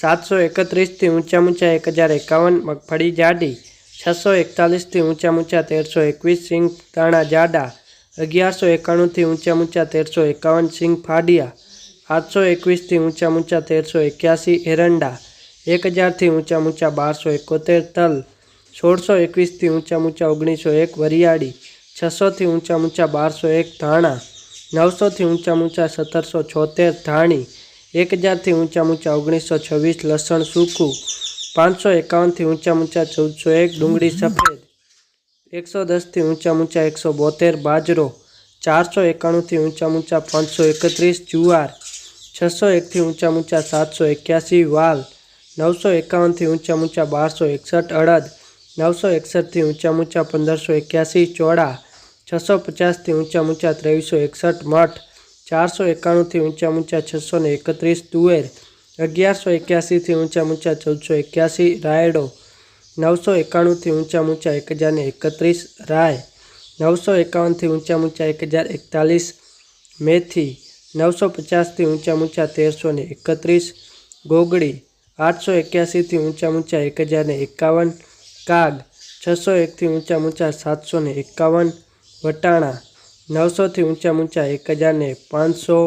સાતસો એકત્રીસથી ઊંચા ઊંચા એક હજાર એકાવન મગફળી જાડી, છસો એકતાલીસથી ઊંચા ઊંચા તેરસો એકવીસ સિંગ દાણા જાડા, અગિયારસો એકાણુંથી ઊંચા ઊંચા તેરસો એકાવન સિંગ ફાડિયા, આઠસો એકવીસથી ઊંચા ઊંચા તેરસો એક્યાસી એરંડા એક હજારથી ઊંચા ઊંચા બારસો એકોતેર તલ, સોળસો એકવીસથી ઊંચા ઊંચા ઓગણીસો એક વરિયાળી, છસોથી ઊંચા ઊંચા બારસો એક ધાણા, નવસોથી ઊંચા ઊંચા સત્તરસો છોતેર ધાણી એક હજારથી ઊંચા ઊંચા ઓગણીસો છવ્વીસ લસણ સૂકું, પાંચસો એકાવનથી ઊંચા ઊંચા ચૌદસો એક ડુંગળી સફેદ, એકસો દસથી ઊંચા ઊંચા એકસો બોતેર બાજરો, ચારસો એકાણુંથી ઊંચા ઊંચા પાંચસો એકત્રીસ જુવાર, છસો એકથી ઊંચા ઊંચા સાતસો એક્યાસી વાલ, નવસો એકાવનથી ઊંચા ઊંચા બારસો એકસઠ અડદ, નવસો એકસઠથી ઊંચા ઊંચા પંદરસો એક્યાસી ચોળા, છસો પચાસથી ઊંચા ઊંચા ત્રેવીસો એકસઠ મઠ ચારસો એકાણુંથી ઊંચા ઊંચા છસો ને એકત્રીસ. તુવેર અગિયારસો એક્યાસીથી ઊંચા ઊંચા ચૌદસો એક્યાસી. રાયડો નવસો એકાણુંથી ઊંચા ઊંચા એક હજાર ને એકત્રીસ. રાય નવસો એકાવનથી ઊંચા ઊંચા એક હજાર એકતાલીસ મેથી નવસો પચાસથી ઊંચા ઊંચા તેરસો ને એકત્રીસ. ગોગડી આઠસો એક્યાસીથી ઊંચા ઊંચા એક હજાર ને એકાવન. કાગ છસો એકથી ઊંચા ઊંચા સાતસો ને એકાવન. વટાણા નવસોથી ઊંચા ઊંચા એક હજાર ને પાંચસો